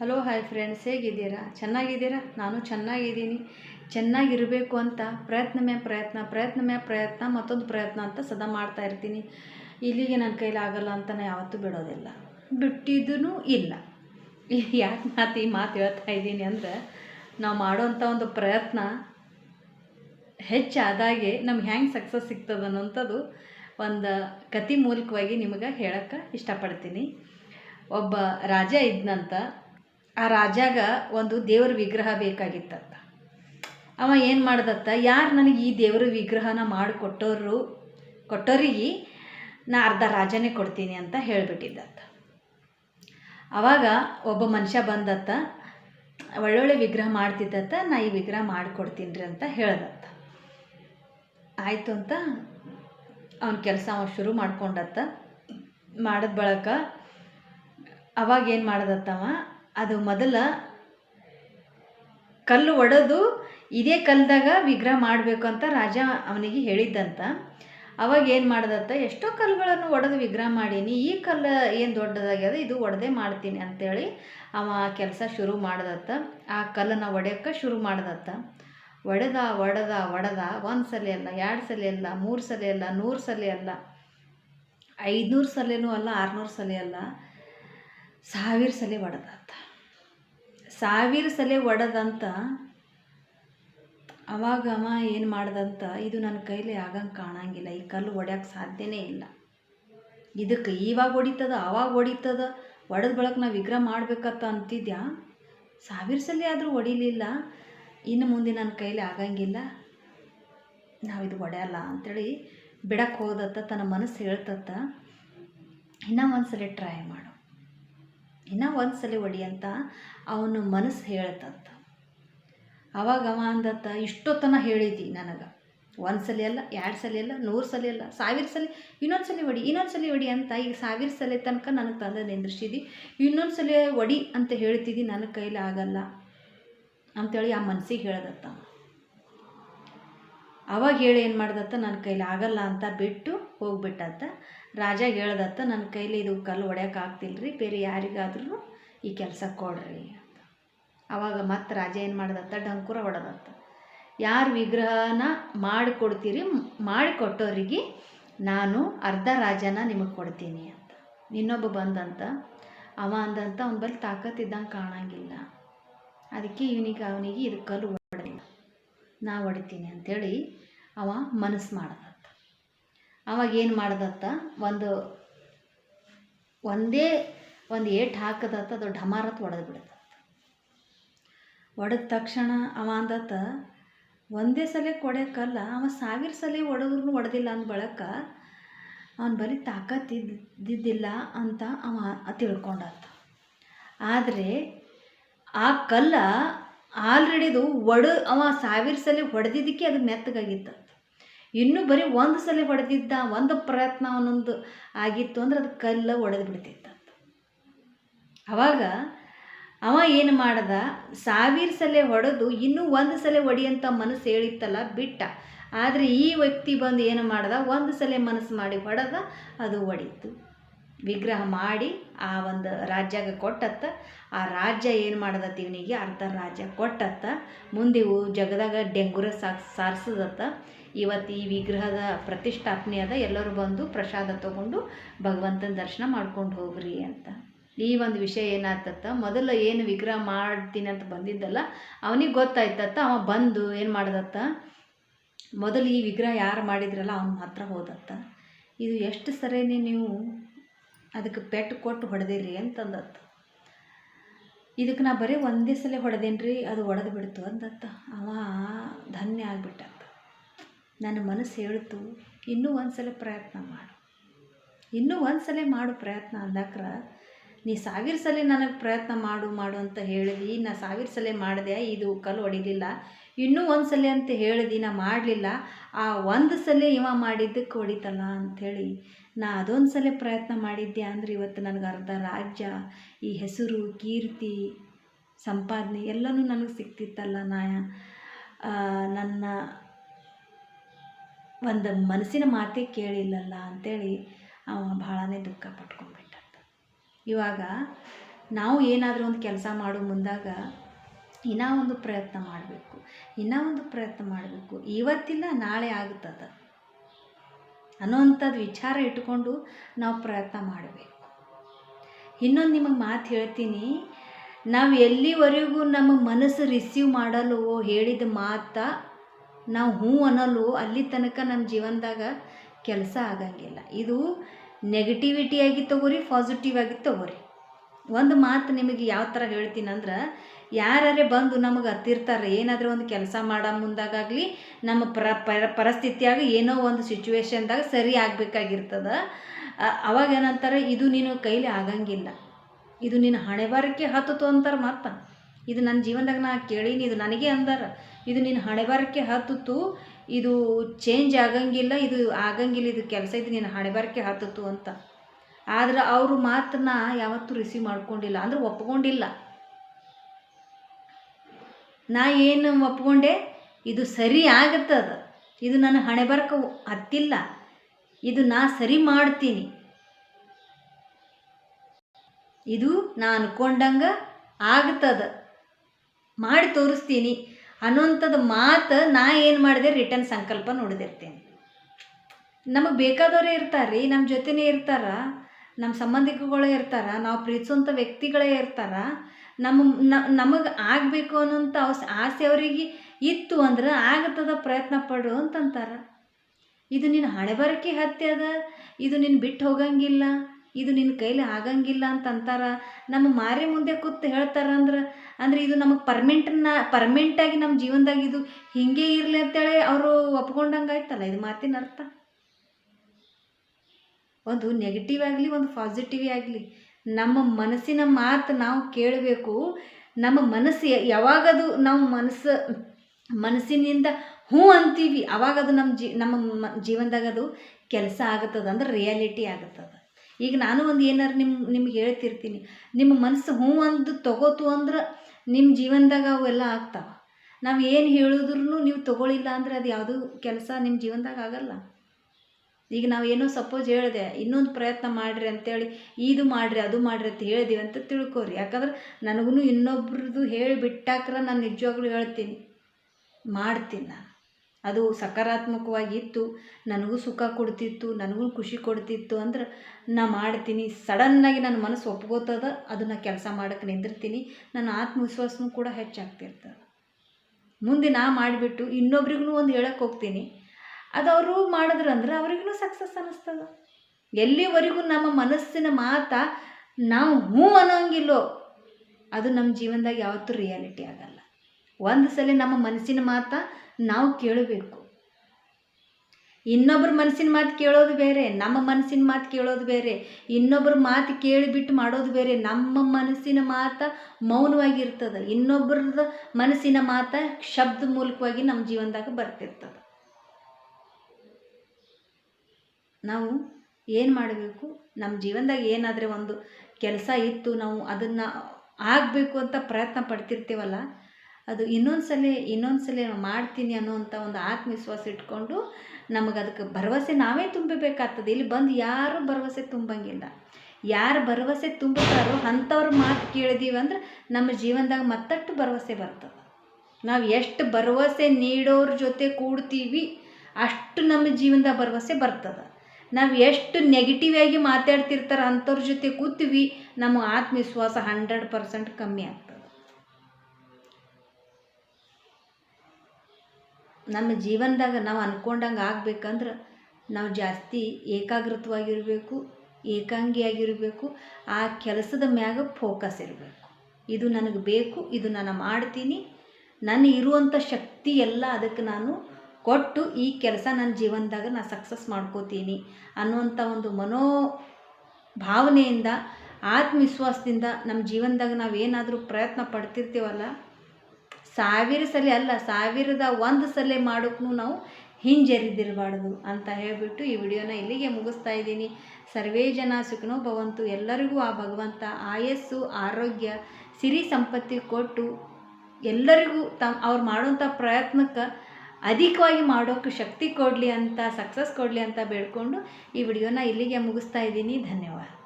Hello hi friends ಹೇಗಿದ್ದೀರಾ? ಚೆನ್ನಾಗಿದ್ದೀರಾ? ನಾನು ಚೆನ್ನಾಗಿದ್ದೀನಿ. ಚೆನ್ನಾಗಿರಬೇಕು ಅಂತ ಪ್ರಯತ್ನ ಮೇ ಪ್ರಯತ್ನ ಪ್ರಯತ್ನ ಮೇ ಪ್ರಯತ್ನ, ಮತ್ತೊಂದು ಪ್ರಯತ್ನ ಅಂತ ಸದಾ ಮಾಡ್ತಾ ಇರ್ತೀನಿ. ಇಲ್ಲಿಗೆ ನನ್ನ ಕೈಲಿ ಆಗಲ್ಲ ಅಂತ ನಾನು ಯಾವತ್ತೂ ಬಿಡೋದಿಲ್ಲ. ಬಿಟ್ಟಿದ್ದೂ ಇಲ್ಲ. ಯಾಕೆ ಮಾತು ಈ ಮಾತು ಹೇಳ್ತಾ ಇದ್ದೀನಿ ಅಂದರೆ, ನಾವು ಮಾಡೋವಂಥ ಒಂದು ಪ್ರಯತ್ನ ಹೆಚ್ಚಾದಾಗೆ ನಮ್ಗೆ ಹೆಂಗೆ ಸಕ್ಸಸ್ ಸಿಗ್ತದೆ ಅನ್ನೋಂಥದ್ದು ಒಂದು ಕತಿ ಮೂಲಕವಾಗಿ ನಿಮಗೆ ಹೇಳಕ್ಕೆ ಇಷ್ಟಪಡ್ತೀನಿ. ಒಬ್ಬ ರಾಜ ಇದ್ನಂತ ಆ ರಾಜಾಗ ಒಂದು ದೇವ್ರ ವಿಗ್ರಹ ಬೇಕಾಗಿತ್ತಂತ. ಅವ ಏನು ಮಾಡ್ದತ್ತ, ಯಾರು ನನಗೆ ಈ ದೇವ್ರ ವಿಗ್ರಹನ ಮಾಡಿಕೊಟ್ಟೋರು, ಕೊಟ್ಟೋರಿಗೆ ನಾ ಅರ್ಧ ರಾಜನೇ ಕೊಡ್ತೀನಿ ಅಂತ ಹೇಳಿಬಿಟ್ಟಿದ್ದತ್ತ. ಅವಾಗ ಒಬ್ಬ ಮನುಷ್ಯ ಬಂದತ್ತ, ಒಳ್ಳೊಳ್ಳೆ ವಿಗ್ರಹ ಮಾಡ್ತಿದ್ದತ್ತ, ನಾ ಈ ವಿಗ್ರಹ ಮಾಡಿಕೊಡ್ತೀನಿ ಅಂತ ಹೇಳ್ದತ್ತ. ಆಯಿತು ಅಂತ ಅವನ ಕೆಲಸ ಅವ ಶುರು ಮಾಡ್ಕೊಂಡತ್ತ. ಮಾಡಿದ ಬಳಕ ಅವಾಗ ಏನು ಮಾಡ್ದತ್ತವ ಅದು ಮೊದಲ ಕಲ್ಲು ಒಡೆದು ಇದೇ ಕಲ್ದಾಗ ವಿಗ್ರಹ ಮಾಡಬೇಕು ಅಂತ ರಾಜ ಅವನಿಗೆ ಹೇಳಿದ್ದಂತ. ಅವಾಗ ಏನು ಮಾಡ್ದತ್ತ ಎಷ್ಟೋ ಕಲ್ಲುಗಳನ್ನು ಒಡೆದು ವಿಗ್ರಹ ಮಾಡೀನಿ, ಈ ಕಲ್ಲು ಏನು ದೊಡ್ಡದಾಗ್ಯದ, ಇದು ಒಡೆದೇ ಮಾಡ್ತೀನಿ ಅಂತೇಳಿ ಅವ ಕೆಲಸ ಶುರು ಮಾಡ್ದತ್ತ ಆ ಕಲ್ಲನ್ನು ಒಡೆಯೋಕ್ಕೆ ಶುರು ಮಾಡ್ದತ್ತ ಒಡೆದ ಒಡೆದ ಒಡೆದ, ಒಂದು ಸಲ ಅಲ್ಲ, ಎರಡು ಸಲ ಅಲ್ಲ, ಮೂರು ಸಲ ಅಲ್ಲ, ನೂರು ಸಲ ಅಲ್ಲ, ಐದುನೂರು ಸಲನೂ ಅಲ್ಲ, ಆರುನೂರು ಸಲ ಅಲ್ಲ, ಸಾವಿರ ಸಲ ಒಡೆದತ್ತ ಸಾವಿರ ಸಲ ಒಡೆದಂತ, ಅವಾಗ ಅವ ಏನು ಮಾಡ್ದಂತ, ಇದು ನನ್ನ ಕೈಲಿ ಆಗಂಗೆ ಕಾಣಂಗಿಲ್ಲ, ಈ ಕಲ್ಲು ಒಡ್ಯಕ್ಕೆ ಸಾಧ್ಯನೇ ಇಲ್ಲ. ಇದಕ್ಕೆ ಇವಾಗ ಹೊಡಿತದ ಅವಾಗ ಹೊಡಿತದ ಒಡೆದ ಬಳಕ ನಾವು ವಿಗ್ರಹ ಮಾಡ್ಬೇಕತ್ತ ಅಂತಿದ್ಯಾ? ಸಾವಿರ ಸಲ ಆದರೂ ಹೊಡಿಲಿಲ್ಲ ಇನ್ನು ಮುಂದೆ ನನ್ನ ಕೈಲಿ ಆಗಂಗಿಲ್ಲ, ನಾವು ಇದು ಒಡೆಯಲ್ಲ ಅಂಥೇಳಿ ಬಿಡಕ್ಕೆ ಹೋದತ್ತ, ತನ್ನ ಮನಸ್ಸು ಹೇಳ್ತತ್ತ. ಇನ್ನೂ ಒಂದು ಸಲ ಟ್ರೈ ಮಾಡು. ಇನ್ನೂ ಒಂದು ಸಲ ಹೊಡಿ ಅಂತ ಅವನ ಮನಸ್ಸು ಹೇಳತ್ತಂತ. ಅವಾಗ ಅವ ಅಂದತ್ತ, ಇಷ್ಟೊತ್ತನ ಹೇಳಿದಿ ನನಗೆ. ಒಂದು ಅಲ್ಲ, ಎರಡು ಸಲ ಅಲ್ಲ, ನೂರು ಸಲ ಅಲ್ಲ, ಸಾವಿರ ಸಲ, ಇನ್ನೊಂದು ಸಲ ಹೊಡಿ ಇನ್ನೊಂದು ಸಲ ಹೊಡಿ ಅಂತ ಈಗ ಸಾವಿರ ಸಲ ತನಕ ನನಗೆ ತಂದು ನಿಂದ್ರಿಸಿದಿ ಇನ್ನೊಂದು ಸಲ ಹೊಡಿ ಅಂತ ಹೇಳ್ತಿದ್ದಿ ನನ್ನ ಕೈಲಿ ಆಗಲ್ಲ ಅಂಥೇಳಿ ಆ ಮನಸ್ಸಿಗೆ ಹೇಳ್ದತ್ತ ಅವಾಗ ಹೇಳಿ ಏನು ಮಾಡ್ದತ್ತ? ನನ್ನ ಕೈಲಿ ಆಗಲ್ಲ ಅಂತ ಬಿಟ್ಟು ಹೋಗ್ಬಿಟ್ಟತ್ತ. ರಾಜ ಹೇಳ್ದತ್ತ ನನ್ನ ಕೈಲಿ ಇದು ಕಲ್ಲು ಹೊಡ್ಯಕ್ಕೆ ಆಗ್ತಿಲ್ಲ ರೀ ಬೇರೆ ಯಾರಿಗಾದ್ರೂ ಈ ಕೆಲಸ ಕೊಡ್ರಿ ಅಂತ. ಅವಾಗ ಮತ್ತೆ ರಾಜ ಏನು ಮಾಡ್ದತ್ತ? ಡಂಕುರ ಹೊಡೆದತ್ತ. ಯಾರು ವಿಗ್ರಹನ ಮಾಡಿಕೊಡ್ತೀರಿ, ಮಾಡಿಕೊಟ್ಟೋರಿಗೆ ನಾನು ಅರ್ಧ ರಾಜನ ನಿಮಗೆ ಕೊಡ್ತೀನಿ ಅಂತ. ಇನ್ನೊಬ್ಬ ಬಂದಂತ, ಅವ ಅಂದಂತ ಅವನ ಬಳಿ ತಾಕತ್ತಿದ್ದಂಗೆ ಕಾಣಂಗಿಲ್ಲ. ಅದಕ್ಕೆ ಇವನಿಗೆ, ಅವನಿಗೆ ಇದು ಕಲ್ಲು ಹೊಡೆದಿಲ್ಲ. ನಾ ಹೊಡಿತೀನಿ ಅಂಥೇಳಿ ಅವ ಮನಸ್ಸು ಮಾಡ್ದತ್ತ. ಅವಾಗ ಏನು ಮಾಡ್ದತ್ತ? ಒಂದು ಒಂದೇ ಒಂದು ಏಟ್ ಹಾಕದತ್ತ ಅದು ಢಮಾರತ್ ಒಡೆದು ಬಿಡತ್ತ ಒಡೆದ ತಕ್ಷಣ ಅವ ಅಂದತ್ತ, ಒಂದೇ ಸಲ ಕೊಡೋಕ್ಕಲ್ಲ ಅವ ಸಾವಿರ ಸಲ ಒಡೆದ್ರೂ ಒಡೆದಿಲ್ಲ ಅಂದ ಬಳಕ ಅವನ ಬರೀ ತಾಕತ್ತಿದ್ದಿದ್ದಿಲ್ಲ ಅಂತ ಅವ ತಿಳ್ಕೊಂಡತ್ತ. ಆದರೆ ಆ ಕಲ್ಲ ಆಲ್ರೆಡಿದು ಒಡ ಅವ ಸಾವಿರ ಸಲ ಹೊಡೆದಿದ್ದಕ್ಕೆ ಅದು ಮೆತ್ತಗಾಗಿತ್ತು. ಇನ್ನೂ ಬರೀ ಒಂದು ಸಲ ಹೊಡೆದಿದ್ದ ಒಂದು ಪ್ರಯತ್ನ ಅವನೊಂದು ಆಗಿತ್ತು ಅಂದ್ರೆ ಅದು ಕಲ್ಲ ಒಡೆದು ಬಿಡ್ತಿತ್ತ ಅವಾಗ ಅವ ಏನು ಮಾಡ್ದ? ಸಾವಿರ ಸಲ ಹೊಡೆದು ಇನ್ನೂ ಒಂದು ಸಲ ಹೊಡಿಯಂತ ಮನಸ್ಸು ಹೇಳಿತ್ತಲ್ಲ, ಬಿಟ್ಟ. ಆದರೆ ಈ ವ್ಯಕ್ತಿ ಬಂದು ಏನು ಮಾಡ್ದ? ಒಂದು ಸಲ ಮನಸ್ಸು ಮಾಡಿ ಹೊಡೆದ, ಅದು ಹೊಡೀತು ವಿಗ್ರಹ ಮಾಡಿ ಆ ಒಂದು ರಾಜ್ಯಾಗ ಕೊಟ್ಟತ್ತ. ಆ ರಾಜ್ಯ ಏನು ಮಾಡ್ದತ್ತ ಇವನಿಗೆ? ಅರ್ಧ ರಾಜ್ಯ ಕೊಟ್ಟತ್ತ. ಮುಂದೆ ಇವು ಜಗದಾಗ ಡೆಂಗುರ ಸಾಕ್ ಸಾರಿಸದತ್ತ. ಇವತ್ತು ಈ ವಿಗ್ರಹದ ಪ್ರತಿಷ್ಠಾಪನೆ ಅದ. ಎಲ್ಲರೂ ಬಂದು ಪ್ರಸಾದ ತಗೊಂಡು ಭಗವಂತನ ದರ್ಶನ ಮಾಡ್ಕೊಂಡು ಹೋಗ್ರಿ ಅಂತ. ಈ ಒಂದು ವಿಷಯ ಏನಾಗ್ತತ್ತ ಮೊದಲು ಏನು ವಿಗ್ರಹ ಮಾಡ್ತೀನಿ ಅಂತ ಬಂದಿದ್ದಲ್ಲ, ಅವನಿಗೆ ಗೊತ್ತಾಯ್ತತ್ತ. ಅವ ಬಂದು ಏನು ಮಾಡ್ದತ್ತ? ಮೊದಲು ಈ ವಿಗ್ರಹ ಯಾರು ಮಾಡಿದ್ರಲ್ಲ, ಅವನ ಹತ್ರ ಹೋದತ್ತ. ಇದು ಎಷ್ಟು ಸರಿನೇ ನೀವು ಅದಕ್ಕೆ ಪೆಟ್ಟು ಕೊಟ್ಟು ಹೊಡೆದಿರಿ ಅಂತಂದತ್ತ. ಇದಕ್ಕೆ ನಾ ಬರೀ ಒಂದೇ ಸಲ ಹೊಡೆದೇನ್ರಿ, ಅದು ಒಡೆದು ಬಿಡ್ತು ಅಂದತ್ತ ಅವ ಧನ್ಯ ಆಗಿಬಿಟ್ಟತ್ತ ನನ್ನ ಮನಸ್ಸು ಹೇಳ್ತು, ಇನ್ನೂ ಒಂದು ಸಲ ಪ್ರಯತ್ನ ಮಾಡು. ಇನ್ನೂ ಒಂದು ಸಲ ಮಾಡು ಪ್ರಯತ್ನ ಅಂದಾಕ್ರ, ನೀ ಸಾವಿರ ಸಲ ನನಗೆ ಪ್ರಯತ್ನ ಮಾಡು ಮಾಡು ಅಂತ ಹೇಳಿದಿ, ನಾ ಸಾವಿರ ಸಲ ಮಾಡಿದೆ, ಇದು ಕಲ್ಲು ಹೊಡಿಲಿಲ್ಲ ಇನ್ನೂ ಒಂದು ಸಲ ಅಂತ ಹೇಳಿದಿ ನಾ ಮಾಡಲಿಲ್ಲ. ಆ ಒಂದು ಸಲ ಇವ ಮಾಡಿದ್ದಕ್ಕೆ ಹೊಡಿತಲ್ಲ ಅಂಥೇಳಿ ನಾ ಅದೊಂದು ಸಲ ಪ್ರಯತ್ನ ಮಾಡಿದ್ದೆ ಅಂದ್ರೆ ಇವತ್ತು ನನಗೆ ಅರ್ಧ ರಾಜ್ಯ, ಈ ಹೆಸರು, ಕೀರ್ತಿ, ಸಂಪಾದನೆ ಎಲ್ಲನೂ ನನಗೆ ಸಿಕ್ತಿತ್ತಲ್ಲ ನಾ ನನ್ನ ಒಂದು ಮನಸ್ಸಿನ ಮಾತೇ ಕೇಳಿಲ್ಲಲ್ಲ ಅಂಥೇಳಿ ಅವ ಭಾಳನೇ ದುಃಖ ಪಟ್ಕೊಂಡ್ಬಿಟ್ಟಂತ ಇವಾಗ ನಾವು ಏನಾದರೂ ಒಂದು ಕೆಲಸ ಮಾಡೋ ಮುಂದಾಗ ಇನ್ನೂ ಒಂದು ಪ್ರಯತ್ನ ಮಾಡಬೇಕು. ಇನ್ನೂ ಒಂದು ಪ್ರಯತ್ನ ಮಾಡಬೇಕು. ಇವತ್ತಿಲ್ಲ, ನಾಳೆ ಆಗುತ್ತದೆ. ಅನ್ನೋವಂಥದ್ದು ವಿಚಾರ ಇಟ್ಕೊಂಡು ನಾವು ಪ್ರಯತ್ನ ಮಾಡಬೇಕು. ಇನ್ನೊಂದು ನಿಮಗೆ ಮಾತು ಹೇಳ್ತೀನಿ. ನಾವು ಎಲ್ಲಿವರೆಗೂ ನಮ್ಮ ಮನಸ್ಸು ರಿಸೀವ್ ಮಾಡಲ್ವೋ ಹೇಳಿದ ಮಾತಾ ನಾವು ಹ್ಞೂ ಅನ್ನಲ್ವೋ ಅಲ್ಲಿ ತನಕ ನಮ್ಮ ಜೀವನದಾಗ ಕೆಲಸ ಆಗಂಗಿಲ್ಲ. ಇದು ನೆಗೆಟಿವಿಟಿಯಾಗಿ ತಗೋರಿ ಪಾಸಿಟಿವ್ ಆಗಿ ತಗೋರಿ. ಒಂದು ಮಾತು ನಿಮಗೆ ಯಾವ ಥರ ಹೇಳ್ತೀನಿ ಅಂದ್ರೆ ಯಾರೇ ಬಂದು ನಮಗೆ ಹತ್ತಿರ್ತಾರೆ ಏನಾದರೂ ಒಂದು ಕೆಲಸ ಮಾಡೋ ಮುಂದಾಗಲಿ ನಮ್ಮ ಪ್ರ, ಪರ, ಪರಿಸ್ಥಿತಿಯಾಗ ಏನೋ ಒಂದು ಸಿಚುವೇಶನ್ದಾಗ ಸರಿ ಆಗಬೇಕಾಗಿರ್ತದ. ಅವಾಗ ಏನಂತಾರೆ, ಇದು ನೀನು ಕೈಲಿ ಆಗಂಗಿಲ್ಲ. ಇದು ನಿನ್ನ ಹಣೆಬಾರಿಕೆ ಬರಕ್ಕೆ ಹತ್ತಿತು ಅಂತಾರೆ ಮತ್ತೆ ಇದು ನನ್ನ ಜೀವನದಾಗ ನಾ ಕೇಳೀನಿ, ಇದು ನನಗೆ ಅಂದರ. ಇದು ನಿನ್ನ ಹಣೆಬಾರಿಕೆ ಇದು ಚೇಂಜ್ ಆಗಂಗಿಲ್ಲ, ಇದು ಆಗಂಗಿಲ್ಲ, ಇದು ಕೆಲಸ ಇದು ನಿನ್ನ ಹಣೆಬಾರಿಕೆ ಹತ್ತು ಅಂತ. ಆದ್ರೆ ಅವರು ಮಾತನ್ನ ಯಾವತ್ತೂ ರಿಸೀವ್ ಮಾಡ್ಕೊಂಡಿಲ್ಲ, ಅಂದ್ರೆ ಒಪ್ಕೊಂಡಿಲ್ಲ. ನಾ ಏನು ಒಪ್ಕೊಂಡೆ? ಇದು ಸರಿ ಆಗತ್ತದ ಇದು ನನ್ನ ಹಣೆ ಬರಕ ಹತ್ತಿಲ್ಲ ಇದು ನಾ ಸರಿ ಮಾಡ್ತೀನಿ. ಇದು ನಾ ಅನ್ಕೊಂಡಂಗೆ ಆಗ್ತದ ಮಾಡಿ ತೋರಿಸ್ತೀನಿ. ಅನ್ನೋಂಥದ್ದು ಮಾತು ನಾ ಏನು ಮಾಡಿದೆ? ರಿಟರ್ನ್ ಸಂಕಲ್ಪ ನೋಡಿದಿರ್ತೇನೆ. ನಮಗೆ ಬೇಕಾದವರೇ ಇರ್ತಾರೆ ರೀ ನಮ್ಮ ಜೊತೆನೇ ಇರ್ತಾರ. ನಮ್ಮ ಸಂಬಂಧಿಕಗಳೇ ಇರ್ತಾರ. ನಾವು ಪ್ರೀತಿಸುವಂಥ ವ್ಯಕ್ತಿಗಳೇ ಇರ್ತಾರ. ನಮ್ಮ ನಮಗೆ ಆಗಬೇಕು ಅನ್ನೋಂಥ ಅವಸ್, ಆಸೆ ಅವರಿಗೆ ಇತ್ತು ಅಂದ್ರೆ ಆಗತ್ತದ ಪ್ರಯತ್ನ ಪಡು ಅಂತಂತಾರೆ. ಇದು ನಿನ್ನ ಹಣೆ ಹತ್ತಿ ಅದ, ಇದು ನಿನ್ನ ಬಿಟ್ಟು ಹೋಗಂಗಿಲ್ಲ, ಇದು ನಿನ್ನ ಕೈಲಿ ಆಗಂಗಿಲ್ಲ ಅಂತ ನಮ್ಮ ಮಾರಿ ಮುಂದೆ ಕೂತು ಹೇಳ್ತಾರೆ ಅಂದ್ರೆ ಅಂದ್ರೆ ಇದು ನಮಗೆ ಪರ್ಮೆಂಟ್ನ ಪರ್ಮೆಂಟಾಗಿ ನಮ್ಮ ಜೀವನದಾಗ ಇದು ಹೀಗೆ ಇರಲಿ ಅಂತೇಳಿ ಅವರು ಒಪ್ಕೊಂಡಂಗೆ ಆಯ್ತಲ್ಲ ಇದು ಮಾತಿನ ಅರ್ಥ. ಒಂದು ನೆಗೆಟಿವ್ ಆಗಲಿ, ಒಂದು ಪಾಸಿಟಿವ್ ಆಗಲಿ ನಮ್ಮ ಮನಸ್ಸಿನ ಮಾತು ನಾವು ಕೇಳಬೇಕು. ನಮ್ಮ ಮನಸ್ಸು ಯಾವಾಗದು ನಾವು ಮನಸ್ಸು, ಮನಸ್ಸಿನಿಂದ ಹ್ಞೂ ಅಂತೀವಿ, ಅವಾಗದು ನಮ್ಮ ಜೀ, ನಮ್ಮ ಮ, ಜೀವನದಾಗ ಅದು ಕೆಲಸ ಆಗುತ್ತದೆ ಅಂದ್ರೆ ರಿಯಾಲಿಟಿ ಆಗುತ್ತದೆ. ಈಗ ನಾನು ಒಂದು ಏನಾರು ನಿಮ್ಮ ನಿಮ್ಗೆ ಹೇಳ್ತಿರ್ತೀನಿ. ನಿಮ್ಮ ಮನಸ್ಸು ಹ್ಞೂ ಅಂದು ತಗೋತು ಅಂದ್ರೆ ನಿಮ್ಮ ಜೀವನದಾಗ ಅವೆಲ್ಲ ಆಗ್ತಾವೆ. ನಾವು ಏನು ಹೇಳಿದ್ರು ನೀವು ತಗೊಳ್ಳಿಲ್ಲ ಅಂದರೆ ಅದು ಯಾವುದೂ ಕೆಲಸ ನಿಮ್ಮ ಜೀವನದಾಗ ಆಗಲ್ಲ. ಈಗ ನಾವು ಏನೋ ಸಪೋಸ್ ಹೇಳಿದೆ, ಇನ್ನೊಂದು ಪ್ರಯತ್ನ ಮಾಡಿರಿ ಅಂತೇಳಿ ಇದು ಮಾಡಿರಿ, ಅದು ಮಾಡಿರಿ ಅಂತ ಹೇಳಿದೀವಿ ಅಂತ ತಿಳ್ಕೊರಿ. ಯಾಕಂದ್ರೆ ನನಗೂ ಇನ್ನೊಬ್ರದ್ದು ಹೇಳಿ ಬಿಟ್ಟಾಕ್ರ ನಾನು ನಿಜವಾಗ್ಲೂ ಹೇಳ್ತೀನಿ. ಮಾಡ್ತೀನಿ ನಾನು. ಅದು ಸಕಾರಾತ್ಮಕವಾಗಿತ್ತು, ನನಗೂ ಸುಖ ಕೊಡ್ತಿತ್ತು, ನನಗೂ ಖುಷಿ ಕೊಡ್ತಿತ್ತು ಅಂದ್ರೆ ನಾ ಮಾಡ್ತೀನಿ. ಸಡನ್ನಾಗಿ ನನ್ನ ಮನಸ್ಸು ಒಪ್ಕೋತದ, ಅದನ್ನು ಕೆಲಸ ಮಾಡೋಕ್ಕೆ ನಿಂದಿರ್ತೀನಿ. ನನ್ನ ಆತ್ಮವಿಶ್ವಾಸನೂ ಕೂಡ ಹೆಚ್ಚಾಗ್ತಿರ್ತದೆ. ಮುಂದೆ ನಾ ಮಾಡಿಬಿಟ್ಟು ಇನ್ನೊಬ್ರಿಗೂ ಒಂದು ಹೇಳಕ್ಕೆ ಹೋಗ್ತೀನಿ. ಅದು ಅವರು ಮಾಡಿದ್ರಂದ್ರೆ ಅವ್ರಿಗೂ ಸಕ್ಸಸ್ ಅನ್ನಿಸ್ತದ. ಎಲ್ಲಿವರೆಗೂ ನಮ್ಮ ಮನಸ್ಸಿನ ಮಾತ ನಾವು ಹ್ಞೂ ಅನ್ನೋಂಗಿಲ್ಲೋ, ಅದು ನಮ್ಮ ಜೀವನದಾಗ ಯಾವತ್ತೂ ರಿಯಾಲಿಟಿ ಆಗಲ್ಲ. ಒಂದು ಸಲ ನಮ್ಮ ಮನಸ್ಸಿನ ಮಾತ ನಾವು ಕೇಳಬೇಕು. ಇನ್ನೊಬ್ರ ಮನಸ್ಸಿನ ಮಾತು ಕೇಳೋದು ಬೇರೆ, ನಮ್ಮ ಮನಸ್ಸಿನ ಮಾತು ಕೇಳೋದು ಬೇರೆ ಇನ್ನೊಬ್ಬರ ಮಾತು ಕೇಳಿಬಿಟ್ಟು ಮಾಡೋದು ಬೇರೆ, ನಮ್ಮ ಮನಸ್ಸಿನ ಮಾತು ಮೌನವಾಗಿರ್ತದೆ. ಇನ್ನೊಬ್ರದ ಮನಸ್ಸಿನ ಮಾತು ಶಬ್ದ ಮೂಲಕವಾಗಿ ನಮ್ಮ ಜೀವನದಾಗ ಬರ್ತಿರ್ತದೆ. ನಾವು ಏನು ಮಾಡಬೇಕು? ನಮ್ಮ ಜೀವನದಾಗ ಏನಾದರೆ ಒಂದು ಕೆಲಸ ಇತ್ತು, ನಾವು ಅದನ್ನು ಆಗಬೇಕು ಅಂತ ಪ್ರಯತ್ನ ಪಡ್ತಿರ್ತೀವಲ್ಲ, ಅದು ಇನ್ನೊಂದು ಸಲ ಇನ್ನೊಂದು ಸಲ ಮಾಡ್ತೀನಿ ಅನ್ನೋವಂಥ ಒಂದು ಆತ್ಮವಿಶ್ವಾಸ ಇಟ್ಕೊಂಡು ನಮಗೆ ಅದಕ್ಕೆ ಭರವಸೆ ನಾವೇ ತುಂಬಬೇಕಾಗ್ತದೆ. ಇಲ್ಲಿ ಬಂದು ಯಾರೂ ಭರವಸೆ ತುಂಬಂಗಿಲ್ಲ. ಯಾರು ಭರವಸೆ ತುಂಬುತ್ತಾರೋ ಅಂಥವ್ರ ಮಾತು ಕೇಳಿದೀವಿ ಅಂದ್ರೆ ನಮ್ಮ ಜೀವನದಾಗ ಮತ್ತಷ್ಟು ಭರವಸೆ ಬರ್ತದೆ. ನಾವು ಎಷ್ಟು ಭರವಸೆ ನೀಡೋರ ಜೊತೆ ಕೂಡ್ತೀವಿ, ಅಷ್ಟು ನಮ್ಮ ಜೀವನದಾಗ ಭರವಸೆ ಬರ್ತದೆ. ನಾವು ಎಷ್ಟು ನೆಗೆಟಿವ್ ಆಗಿ ಮಾತಾಡ್ತಿರ್ತಾರೆ ಅಂಥವ್ರ ಜೊತೆ ಕೂತ್ವಿ ನಮ್ಮ ಆತ್ಮವಿಶ್ವಾಸ ಹಂಡ್ರೆಡ್ ಪರ್ಸೆಂಟ್ ಕಮ್ಮಿ ಆಗ್ತದೆ. ನಮ್ಮ ಜೀವನದಾಗ ನಾವು ಅಂದ್ಕೊಂಡಂಗೆ ಆಗ್ಬೇಕಂದ್ರೆ ನಾವು ಜಾಸ್ತಿ ಏಕಾಗ್ರತವಾಗಿರಬೇಕು, ಏಕಾಂಗಿಯಾಗಿರಬೇಕು, ಆ ಕೆಲಸದ ಮ್ಯಾಗ ಫೋಕಸ್ ಇರಬೇಕು. ಇದು ನನಗೆ ಬೇಕು, ಇದು ನಾನು ಮಾಡ್ತೀನಿ ನನ್ನ ಇರುವಂಥ ಶಕ್ತಿ ಎಲ್ಲ ಅದಕ್ಕೆ ನಾನು ಕೊಟ್ಟು ಈ ಕೆಲಸ ನನ್ನ ಜೀವನದಾಗ ನಾನು ಸಕ್ಸಸ್ ಮಾಡ್ಕೋತೀನಿ ಅನ್ನುವಂಥ ಒಂದು ಮನೋ ಭಾವನೆಯಿಂದ ಆತ್ಮವಿಶ್ವಾಸದಿಂದ ನಮ್ಮ ಜೀವನದಾಗ ನಾವು ಏನಾದರೂ ಪ್ರಯತ್ನ ಪಡ್ತಿರ್ತೀವಲ್ಲ, ಸಾವಿರ ಸಲ ಅಲ್ಲ, ಸಾವಿರದ ಒಂದು ಸಲ ಮಾಡೋಕ್ಕೂ ನಾವು ಹಿಂಜರಿದಿರಬಾರ್ದು ಅಂತ ಹೇಳಿಬಿಟ್ಟು ಈ ವಿಡಿಯೋನ ಇಲ್ಲಿಗೆ ಮುಗಿಸ್ತಾ ಇದ್ದೀನಿ. ಸರ್ವೇ ಜನ ಸುಖನೋ ಭವಂತು. ಎಲ್ಲರಿಗೂ ಆ ಭಗವಂತ ಆಯಸ್ಸು, ಆರೋಗ್ಯ, ಸಿರಿ ಸಂಪತ್ತಿ ಕೊಟ್ಟು ಎಲ್ಲರಿಗೂ ತಮ್ಮ ಅವ್ರು ಮಾಡುವಂಥ ಪ್ರಯತ್ನಕ್ಕೆ ಅಧಿಕವಾಗಿ ಮಾಡೋಕ್ಕೆ ಶಕ್ತಿ ಕೊಡಲಿ ಅಂತ ಸಕ್ಸಸ್ ಕೊಡಲಿ ಅಂತ ಬೇಡ್ಕೊಂಡು ಈ ವಿಡಿಯೋನ ಇಲ್ಲಿಗೆ ಮುಗಿಸ್ತಾ ಇದ್ದೀನಿ. ಧನ್ಯವಾದ.